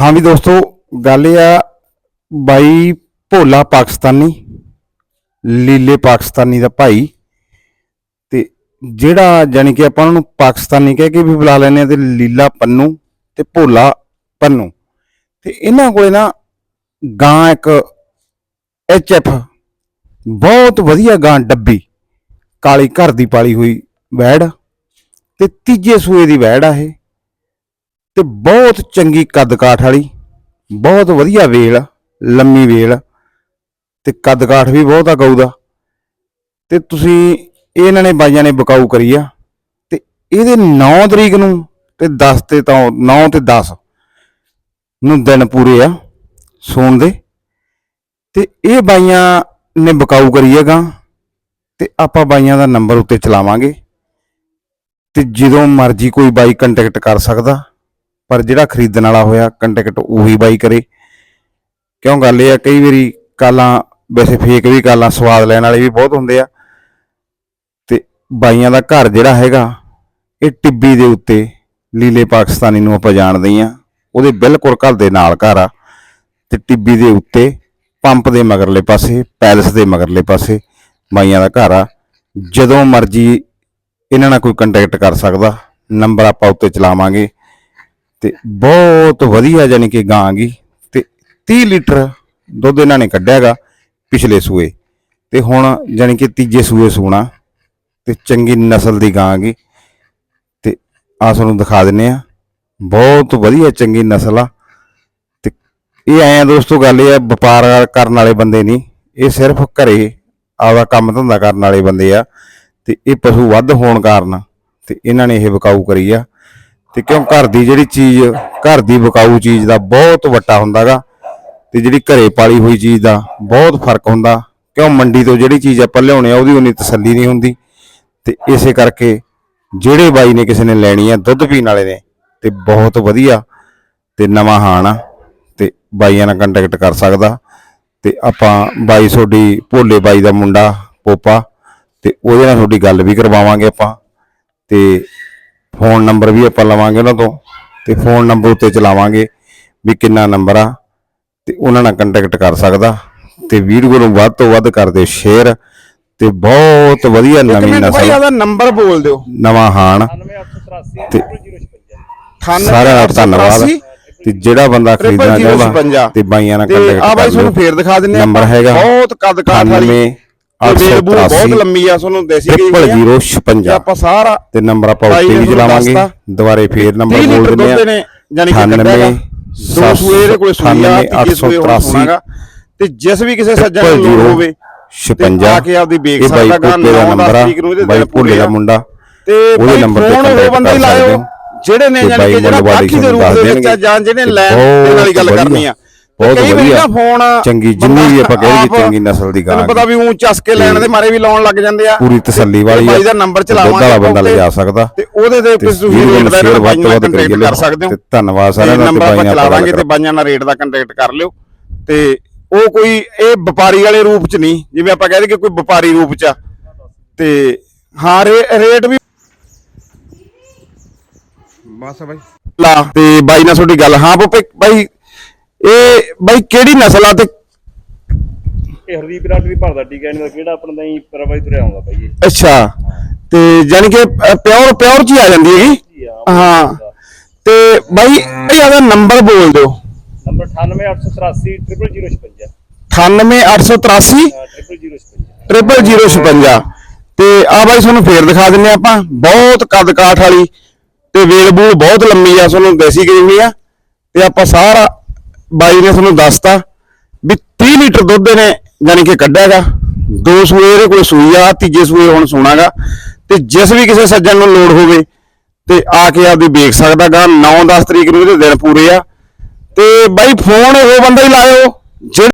ਹਾਂ ਵੀ ਦੋਸਤੋ, ਗੱਲ ਇਹ ਆ, ਬਾਈ ਭੋਲਾ ਪਾਕਿਸਤਾਨੀ, ਲੀਲੇ ਪਾਕਿਸਤਾਨੀ ਦਾ ਭਾਈ ਤੇ ਜਿਹੜਾ ਜਾਣੀ ਕਿ ਆਪਾਂ ਉਹਨੂੰ ਪਾਕਿਸਤਾਨੀ ਕਹਿ ਕੇ ਵੀ ਬੁਲਾ ਲੈਂਦੇ ਆ ਤੇ ਲੀਲਾ ਪੰਨੂ ਤੇ ਭੋਲਾ ਪੰਨੂ। ਤੇ ਇਹਨਾਂ ਕੋਲੇ ਨਾ ਗਾਂ ਇੱਕ ਐਚ ਐਫ ਬਹੁਤ ਵਧੀਆ ਗਾਂ ਡੱਬੀ, ਕਾਲੀ ਘਰ ਦੀ ਪਾਲੀ ਹੋਈ ਵੈੜ ਤੇ ਤੀਜੇ ਸੂਏ ਦੀ ਵੈੜ ਆ ਇਹ। ਤੇ ਬਹੁਤ ਚੰਗੀ ਕੱਦ ਕਾਠ ਵਾਲੀ, ਬਹੁਤ ਵਧੀਆ ਵੇਲ, ਲੰਮੀ ਵੇਲ, ਤੇ ਕੱਦ ਕਾਠ ਵੀ ਬਹੁਤ ਆ ਗਊ ਦਾ। ਤੇ ਤੁਸੀਂ ਇਹਨਾਂ ਨੇ ਬਾਈਆਂ ਨੇ ਬਕਾਊ ਕਰੀ ਆ, ਤੇ ਇਹਦੇ 9 ਤਰੀਕ ਨੂੰ ਤੇ 10 ਤੇ ਤਾਂ 9 ਤੇ 10 ਨੂੰ ਦਿਨ ਪੂਰੇ ਆ ਸੌਣ ਦੇ। ਤੇ ਇਹ ਬਾਈਆਂ ਨੇ ਬਕਾਊ ਕਰੀ ਹੈਗਾ, ਤੇ ਆਪਾਂ ਬਾਈਆਂ ਦਾ ਨੰਬਰ ਉੱਤੇ ਚਲਾਵਾਂਗੇ। ਤੇ ਜਦੋਂ ਮਰਜ਼ੀ ਕੋਈ ਬਾਈ ਕੰਟੈਕਟ ਕਰ ਸਕਦਾ। ਪਰ ਜਿਹੜਾ ਖਰੀਦਣ ਵਾਲਾ ਹੋਇਆ ਕੰਟੈਕਟ ਉਹੀ ਬਾਈ ਕਰੇ। ਕਿਉਂ ਗੱਲ ਇਹ ਆ, ਕਈ ਵਾਰੀ ਕਾਲਾਂ, ਵੈਸੇ ਫੇਕ ਵੀ ਕਾਲਾਂ ਸਵਾਦ ਲੈਣ ਵਾਲੇ ਵੀ ਬਹੁਤ ਹੁੰਦੇ ਆ। ਤੇ ਬਾਈਆਂ ਦਾ ਘਰ ਜਿਹੜਾ ਹੈਗਾ, ਇਹ ਟਿੱਬੀ ਦੇ ਉੱਤੇ ਲੀਲੇ ਪਾਕਿਸਤਾਨੀ ਨੂੰ ਆਪਾਂ ਜਾਣਦੇ ਆ। ਉਹਦੇ ਬਿਲਕੁਲ ਘਰ ਦੇ ਨਾਲ ਘਰ ਆ। ਤੇ ਟਿੱਬੀ ਦੇ ਉੱਤੇ ਪੰਪ ਦੇ ਮਗਰਲੇ ਪਾਸੇ, ਪੈਲਸ ਦੇ ਮਗਰਲੇ ਪਾਸੇ ਬਾਈਆਂ ਦਾ ਘਰ ਆ। ਜਦੋਂ ਮਰਜ਼ੀ ਇਹਨਾਂ ਨਾਲ ਕੋਈ ਕੰਟੈਕਟ ਕਰ ਸਕਦਾ, ਨੰਬਰ ਆਪਾਂ ਉੱਤੇ ਚਲਾਵਾਂਗੇ। ਤੇ ਬਹੁਤ ਵਧੀਆ ਜਾਨੀ ਕਿ ਗਾਂ ਗੀ ਤੇ 30 ਲੀਟਰ ਦੁੱਧ ਇਹਨਾਂ ਨੇ ਕੱਢਿਆਗਾ ਪਿਛਲੇ ਸੂਏ। ਤੇ ਹੁਣ ਜਾਨੀ ਕਿ ਤੀਜੇ ਸੂਏ ਸੂਣਾ ਤੇ ਚੰਗੀ ਨਸਲ ਦੀ ਗਾਂ ਗਈ। ਤੇ ਆ ਤੁਹਾਨੂੰ ਦਿਖਾ ਦਿੰਨੇ ਆ। ਬਹੁਤ ਵਧੀਆ ਚੰਗੀ ਨਸਲ ਆ। ਤੇ ਇਹ ਆਏ ਆ ਦੋਸਤੋ ਗੱਲ ਇਹ ਆ, ਵਪਾਰ ਕਰਨ ਵਾਲੇ ਬੰਦੇ ਨਹੀਂ। ਇਹ ਸਿਰਫ ਘਰੇ ਆਪਦਾ ਕੰਮ ਧੰਦਾ ਕਰਨ ਵਾਲੇ ਬੰਦੇ ਆ। ਤੇ ਇਹ ਪਸ਼ੂ ਵੱਧ ਹੋਣ ਕਾਰਨ ਤੇ ਇਹਨਾਂ ਨੇ ਇਹ ਵਿਕਾਊ ਕਰੀ ਆ। ਤੇ ਕਿਉਂ ਘਰ ਦੀ ਜਿਹੜੀ ਚੀਜ਼, ਘਰ ਦੀ ਬਕਾਊ ਚੀਜ਼ ਦਾ ਬਹੁਤ ਵੱਟਾ ਹੁੰਦਾਗਾ ਤੇ ਜਿਹੜੀ ਘਰੇ ਪਾਲੀ ਹੋਈ ਚੀਜ਼ ਦਾ ਬਹੁਤ ਫ਼ਰਕ ਹੁੰਦਾ। ਕਿਉਂ ਮੰਡੀ ਤੋਂ ਜਿਹੜੀ ਚੀਜ਼ ਆਪਾਂ ਲਿਆਉਣੇ ਆ ਉਹਦੀ ਉਨੀ ਤਸੱਲੀ ਨਹੀਂ ਹੁੰਦੀ। ਤੇ ਇਸੇ ਕਰਕੇ ਜਿਹੜੇ ਬਾਈ ਨੇ ਕਿਸੇ ਨੇ ਲੈਣੀ ਆ ਦੁੱਧ ਪੀਣ ਵਾਲੇ ਨੇ, ਤੇ ਬਹੁਤ ਵਧੀਆ ਤੇ ਨਵਾਂ ਹਾਣ ਆ ਤੇ ਬਾਈਆਂ ਨਾਲ ਕੰਟੈਕਟ ਕਰ ਸਕਦਾ। ਤੇ ਆਪਾਂ ਬਾਈ ਤੁਹਾਡੀ ਭੋਲੇ ਬਾਈ ਦਾ ਮੁੰਡਾ ਪੋਪਾ, ਤੇ ਉਹਦੇ ਨਾਲ ਤੁਹਾਡੀ ਗੱਲ ਵੀ ਕਰਵਾਵਾਂਗੇ ਆਪਾਂ। ਤੇ ਫੋਨ ਨੰਬਰ ਵੀ ਆਪਾਂ ਲਵਾਂਗੇ ਉਹਨਾਂ ਤੋਂ ਤੇ ਫੋਨ ਨੰਬਰ ਉੱਤੇ ਚਲਾਵਾਂਗੇ ਵੀ ਕਿੰਨਾ ਨੰਬਰ ਆ ਤੇ ਉਹਨਾਂ ਨਾਲ ਕੰਟੈਕਟ ਕਰ ਸਕਦਾ ਤੇ ਵੀਡੀਓ ਨੂੰ ਵੱਧ ਤੋਂ ਵੱਧ ਕਰ ਦਿਓ ਸ਼ੇਅਰ ਤੇ ਬਹੁਤ ਵਧੀਆ ਨਵੀਂ ਨਸਲ ਆਦਾ ਨੰਬਰ ਬੋਲ ਦਿਓ। ਨਵਾਂ ਹਾਣ 9883 ਤੇ 0056 ਸਾਰਿਆਂ ਦਾ ਧੰਨਵਾਦ ਤੇ ਜਿਹੜਾ ਬੰਦਾ ਖਰੀਦਣਾ ਚਾਹੁੰਦਾ ਤੇ ਬਾਈਆਂ ਨਾਲ ਤੇ ਆ ਕੰਟੈਕਟ ਬਾਈ ਤੁਹਾਨੂੰ ਫੇਰ ਦਿਖਾ ਦਿੰਨੇ ਆ ਨੰਬਰ ਹੈਗਾ ਬਹੁਤ ਕੱਦ ਕਾਠ ਵਾਲੀ 98 ਤੇ ਵੇਲ ਬੂਲ ਬਹੁਤ 883 ਲੰਮੀ ਆ ਤੁਹਾਨੂੰ ਦੇਸੀ ਗਈ ਹੋਈ ਆ। 0056 ਤੇ ਆਪਾਂ ਸਾਰਾ ਤੇ ਨੰਬਰ ਆਪਾਂ ਬਾਈ ਉੱਤੇ ਨੇ ਵੀ ਤੁਹਾਨੂੰ ਚਲਾਵਾਂਗੇ ਦੱਸਤਾ। ਦੁਬਾਰੇ ਫੇਰ ਨੰਬਰ 30 ਬੋਲ ਲੀਟਰ ਦਿੰਦੇ ਦੁੱਧ ਨੇ। ਆ ਯਾਨੀ ਕਿ ਕੱਢਿਆਗਾ ਦੋ ਸੂਏ ਇਹਦੇ ਕੋਲੇ ਸੂਈ ਆ ਤੀਜੇ ਸੂਏ ਹੁਣ 98 ਸੁਣਾਗਾ ਤੇ ਜਿਸ ਵੀ ਕਿਸੇ ਸੱਜਣ ਨੂੰ ਲੋੜ ਹੋਵੇ 56 ਆ ਕੇ ਆਪਦੀ ਵੇਖ ਇਹ ਬਾਈ ਸਕਦਾ ਗਾ, ਕੋਪੇ ਦਾ ਨੌਂ ਦਸ ਨੰਬਰ ਆ ਤਰੀਕ ਨੂੰ ਇਹਦੇ ਬਾਈ ਦਿਨ ਭੋਲੇ ਪੂਰੇ ਦਾ ਆ। ਮੁੰਡਾ। ਤੇ ਉਹਦੇ ਬਾਈ ਨੰਬਰ ਤੇ ਫੋਨ ਉਹ contact ਬੰਦੇ ਹੀ ਕਰ ਲਾਇਓ? ਸਕਦੇ ਹੋ। ਜਿਹੜੇ ਨੇ ਯਾਨੀ ਕਿ ਜਿਹੜਾ ਬਾਕੀ ਦੇ ਰੂਪ ਦੇ ਵਿੱਚ ਜਾਂ ਜਿਹਨੇ ਲੈਣ ਦੇ ਵਾਲੀ ਗੱਲ ਕਰਨੀ ਆ। ਬਹੁਤ ਕਈ ਵਾਰੀ ਵਧੀਆ। ਫੋਨ ਚੰਗੀ ਜਿੰਨੀ ਵੀ ਆਪਾਂ ਕਹਿ ਚੰਗੀ ਨਸਲ ਦੀ ਗਾਂ ਤੈਨੂੰ ਪਤਾ ਵੀ ਉਹ ਚੱਸ ਕੇ ਲੈਣ ਦੇ ਮਾਰੇ ਵੀ ਲਾਉਣ ਲੱਗ ਜਾਂਦੇ ਆ। ਪੂਰੀ ਤਸੱਲੀ ਵਾਲੀ ਬਾਈ ਦਾ। ਨੰਬਰ ਤੇ ਚਲਾਵਾਂਗੇ ਵਾਲਾ ਬੰਦਾ ਲਿਜਾ ਸਕਦਾ। ਤੇ ਉਹਦੇ ਦੇ ਤੇ ਉੱਤੇ ਤੁਸੀਂ ਵੀਡੀਓ ਰੇਟ ਨੂੰ ਦਾ ਸ਼ੇਅਰ ਵੱਧ ਤੋਂ ਕਰ ਸਕਦੇ ਹੋ। ਤੇ ਧੰਨਵਾਦ ਤੇ ਸਾਰਿਆਂ ਦਾ ਤੇ ਨੰਬਰ ਆਪਾਂ ਬਾਈਆਂ ਚਲਾਵਾਂਗੇ ਤੇ ਬਾਈਆਂ ਨਾਲ ਰੇਟ ਦਾ ਕੰਟੈਕਟ ਕਰ ਲਿਓ। ਤੇ ਉਹ ਕੋਈ ਇਹ ਵਪਾਰੀ ਵਾਲੇ ਰੂਪ ਚ ਨਹੀਂ ਜਿਵੇਂ ਆਪਾਂ ਕਹਿੰਦੇ ਕਿ ਕੋਈ ਵਪਾਰੀ ਰੂਪ ਚ ਆ। ਤੇ ਹਾਂ ਰੇ- ਰੇਟ ਵੀ ਬਸ ਬਾਈ। ਲਾ ਤੇ ਬਾਈ ਨਾਲ ਤੁਹਾਡੀ ਗੱਲ। ਹਾਂ ਪੋਪੇ ਬਾਈ ਇਹ ਬਾਈ ਕਿਹੜੀ ਨਸਲ ਆ ਤੇ ਇਹ ਹਰਦੀਪ ਰਾਠ ਵੀ ਭਰਦਾ ਟੀਕਾ ਇਹਨਾਂ ਦਾ ਕਿਹੜਾ ਆਪਣਾ ਤਾਂ ਹੀ ਪਰਵਾਈ ਤੁਰਿਆ ਆਉਂਦਾ ਬਾਈ ਇਹ। ਅੱਛਾ ਤੇ ਯਾਨੀ ਕਿ ਪਿਓਰ ਪਿਓਰ ਚ ਹੀ ਆ ਜਾਂਦੀ ਹੈਗੀ? ਹਾਂ ਤੇ ਬਾਈ ਇਹ ਆਦਾ ਨੰਬਰ ਬੋਲ ਦਿਓ। ਨੰਬਰ 9883 0056 98883 0056 0056 ਤੇ ਆ ਬਾਈ ਤੁਹਾਨੂੰ ਫੇਰ ਦਿਖਾ ਦਿੰਨੇ ਆਪਾਂ। ਬਹੁਤ ਕੱਦ ਕਾਠ ਵਾਲੀ ਤੇ ਵੇਲ ਬੂਲ ਬਹੁਤ ਲੰਮੀ ਆ ਤੁਹਾਨੂੰ ਦੇਸੀ ਹੋਈ ਆ। ਤੇ ਆਪਾਂ ਸਾਰਾ ਬਾਈ ਨੇ ਤੁਹਾਨੂੰ ਦੱਸਤਾ ਵੀ 30 ਲੀਟਰ ਦੁੱਧ ਨੇ ਯਾਨੀ ਕਿ ਕੱਢਿਆਗਾ। ਦੋ ਸੂਏ ਇਹਦੇ ਕੋਲ ਸੂਈ ਆ, ਤੀਜੇ ਸੂਏ ਹੁਣ ਸੋਣਾਗਾ। ਤੇ ਜਿਸ ਵੀ ਕਿਸੇ ਸੱਜਣ ਨੂੰ ਲੋੜ ਹੋਵੇ ਤੇ ਆ ਕੇ ਆਪਦੀ ਵੇਖ ਸਕਦਾਗਾ 9-10 ਤਰੀਕ ਨੂੰ ਇਹਦੇ ਦਿਨ ਪੂਰੇ ਆ। ਤੇ ਬਾਈ ਫੋਨ ਉਹ ਬੰਦਾ ਹੀ ਲਾਇਓ, ਜਿਹੜਾ